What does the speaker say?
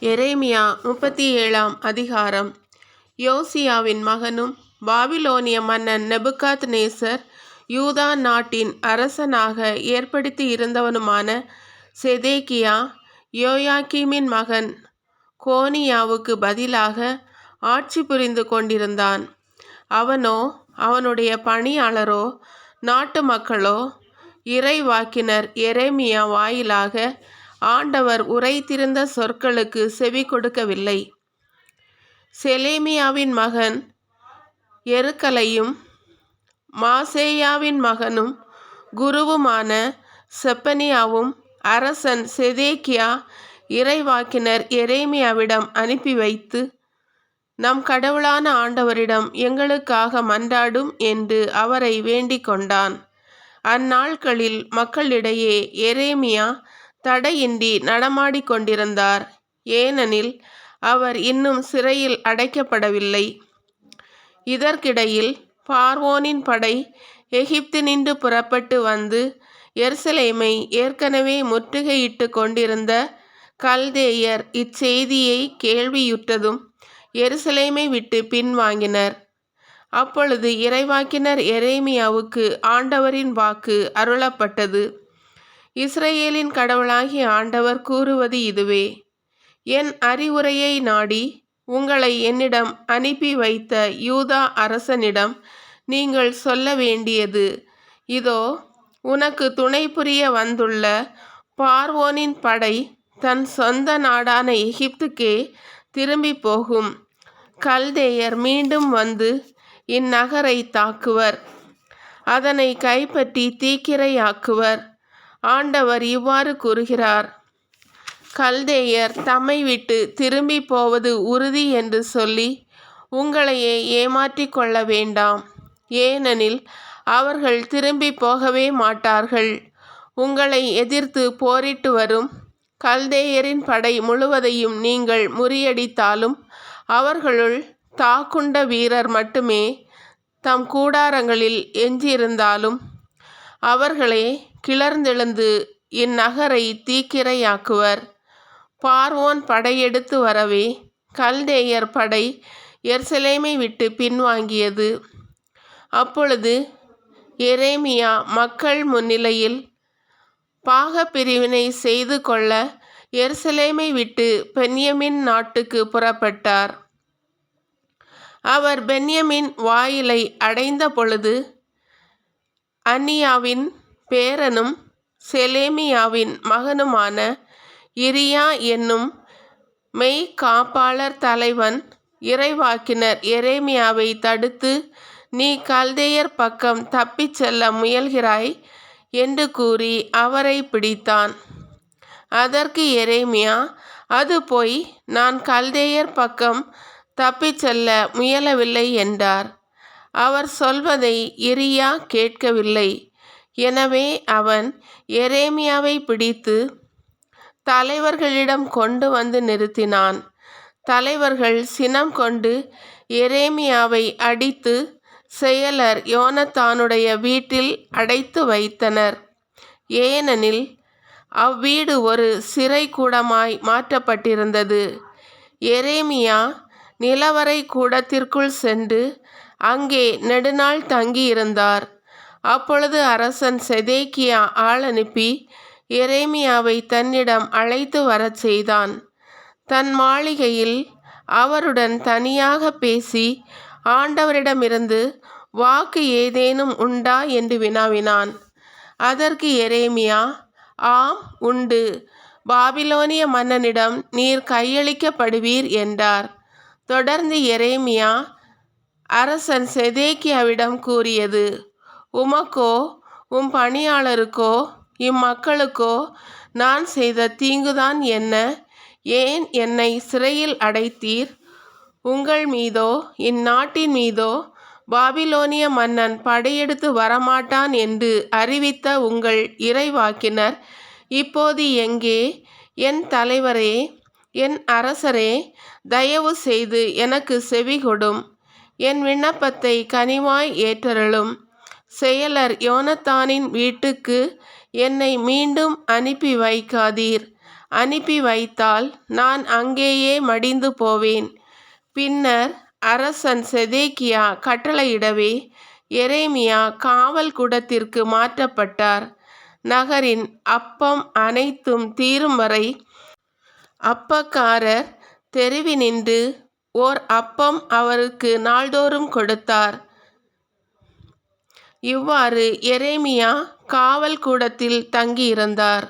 எரேமியா முப்பத்தி ஏழாம் அதிகாரம். யோசியாவின் மகனும் பாபிலோனிய மன்னன் நெபுகாத் நேசர் யூதா நாட்டின் அரசனாக ஏற்படுத்தி இருந்தவனுமான செதேக்கியா யோயாக்கீமின் மகன் கோனியாவுக்கு பதிலாக ஆட்சி புரிந்து கொண்டிருந்தான். அவனோ அவனுடைய பணியாளரோ நாட்டு மக்களோ இறைவாக்கினர் எரேமியா வாயிலாக ஆண்டவர் உரைத்திருந்த சொற்களுக்கு செவி கொடுக்கவில்லை. செலேமியாவின் மகன் எருக்கலையும் மாசேயாவின் மகனும் குருவுமான செப்பனியாவும் அரசன் செதேக்கியா இறைவாக்கினர் எரேமியாவிடம் அனுப்பி வைத்து நம் கடவுளான ஆண்டவரிடம் எங்களுக்காக மன்றாடும் என்று அவரை வேண்டிக் கொண்டான். அந்நாட்களில் மக்களிடையே எரேமியா தடையின்றி நடமாடிக்கொண்டிருந்தார் ஏனெனில் அவர் இன்னும் சிறையில் அடைக்கப்படவில்லை. இதற்கிடையில் பார்வோனின் படை எகிப்தினின்று புறப்பட்டு வந்து எருசலேமை ஏற்கனவே முற்றுகையிட்டு கொண்டிருந்த கல்தேயர் இச்செய்தியை கேள்வியுற்றதும் எருசலேமை விட்டு பின்வாங்கினர். அப்பொழுது இறைவாக்கினர் எரேமியாவுக்கு ஆண்டவரின் வாக்கு அருளப்பட்டது. இஸ்ரேலின் கடவுளாகிய ஆண்டவர் கூறுவது இதுவே. என் அறிவுரையை நாடி உங்களை என்னிடம் அனுப்பி வைத்த யூதா அரசனிடம் நீங்கள் சொல்ல வேண்டியது இதோ உனக்கு துணை புரிய வந்துள்ள பார்வோனின் படை தன் சொந்த நாடான எகிப்துக்கே திரும்பி போகும். கல்தேயர் மீண்டும் வந்து இந்நகரை தாக்குவர். அதனை கைப்பற்றி தீக்கிரையாக்குவர். ஆண்டவர் இவ்வாறு கூறுகிறார். கல்தேயர் தம்மை விட்டு திரும்பி போவது உறுதி என்று சொல்லி உங்களையே ஏமாற்றிக் கொள்ள வேண்டாம். ஏனெனில் அவர்கள் திரும்பி போகவே மாட்டார்கள். உங்களை எதிர்த்து போரிட்டு வரும். கல்தேயரின் படை முழுவதையும் நீங்கள் முறியடித்தாலும் அவர்களுள் தாக்குண்ட வீரர் மட்டுமே தம் கூடாரங்களில் எஞ்சியிருந்தாலும் அவர்களே கிளர்ந்தெழுந்து இந்நகரை தீக்கிரையாக்குவர். பார்வோன் படையெடுத்து வரவே கல்தேயர் படை எர்சலேமை விட்டு பின்வாங்கியது. அப்பொழுது எரேமியா மக்கள் முன்னிலையில் பாகப்பிரிவினை செய்து கொள்ள எருசலேமை விட்டு பென்யமின் நாட்டுக்கு புறப்பட்டார். அவர் பென்யமின் வாயிலை அடைந்த பொழுது அன்னியாவின் பேரனும் செலேமியாவின் மகனுமான இரியா என்னும் மெய்காப்பாளர் தலைவன் இறைவாக்கினர் எரேமியாவை தடுத்து நீ கல்தேயர் பக்கம் தப்பிச் செல்ல முயல்கிறாய் என்று கூறி அவரை பிடித்தான். அதற்கு எரேமியா அது போய் நான் கல்தேயர் பக்கம் தப்பிச் செல்ல முயலவில்லை என்றார். அவர் சொல்வதை இரியா கேட்கவில்லை. எனவே அவன் எரேமியாவை பிடித்து தலைவர்களிடம் கொண்டு வந்து நிறுத்தினான். தலைவர்கள் சினம் கொண்டு எரேமியாவை அடித்து செயலர் யோனத்தானுடைய வீட்டில் அடைத்து வைத்தனர். ஏனெனில் அவ்வீடு ஒரு சிறை கூடமாய் மாற்றப்பட்டிருந்தது. எரேமியா நிலவரை கூடத்திற்குள் சென்று அங்கே நெடுநாள் தங்கியிருந்தார். அப்பொழுது அரசன் செதேக்கியா ஆள் அனுப்பி எரேமியாவை தன்னிடம் அழைத்து வரச் செய்தான். தன் மாளிகையில் அவருடன் தனியாக பேசி ஆண்டவரிடமிருந்து வாக்கு ஏதேனும் உண்டா என்று வினாவினான். அதற்கு எரேமியா ஆம் உண்டு. பாபிலோனிய மன்னனிடம் நீர் கையளிக்கப்படுவீர் என்றார். தொடர்ந்து எரேமியா அரசன் செதேக்கியாவிடம் கூறியது உமக்கோ உம் பணியாளருக்கோ இம்மக்களுக்கோ நான் செய்த தீங்குதான் என்ன? ஏன் என்னை சிறையில் அடைத்தீர்? உங்கள் மீதோ இந்நாட்டின் மீதோ பாபிலோனிய மன்னன் படையெடுத்து வரமாட்டான் என்று அறிவித்த உங்கள் இறைவாக்கினர் இப்போது எங்கே? என் தலைவரே என் அரசரே தயவு செய்து எனக்கு செவிகொடும். என் விண்ணப்பத்தை கனிவாய் ஏற்றருளும். செயலர் யோனத்தானின் வீட்டுக்கு என்னை மீண்டும் அனுப்பி வைக்காதீர். அனுப்பி வைத்தால் நான் அங்கேயே மடிந்து போவேன். பின்னர் அரசன் செதேக்கியா கட்டளையிடவே எரேமியா காவல் கூடத்திற்கு மாற்றப்பட்டார். நகரின் அப்பம் அனைத்தும் தீரும் வரை அப்பக்காரர் தெருவினின்று ஓர் அப்பம் அவருக்கு நாள்தோறும் கொடுத்தார். இவ்வாறு எரேமியா காவல் கூடத்தில் தங்கியிருந்தார்.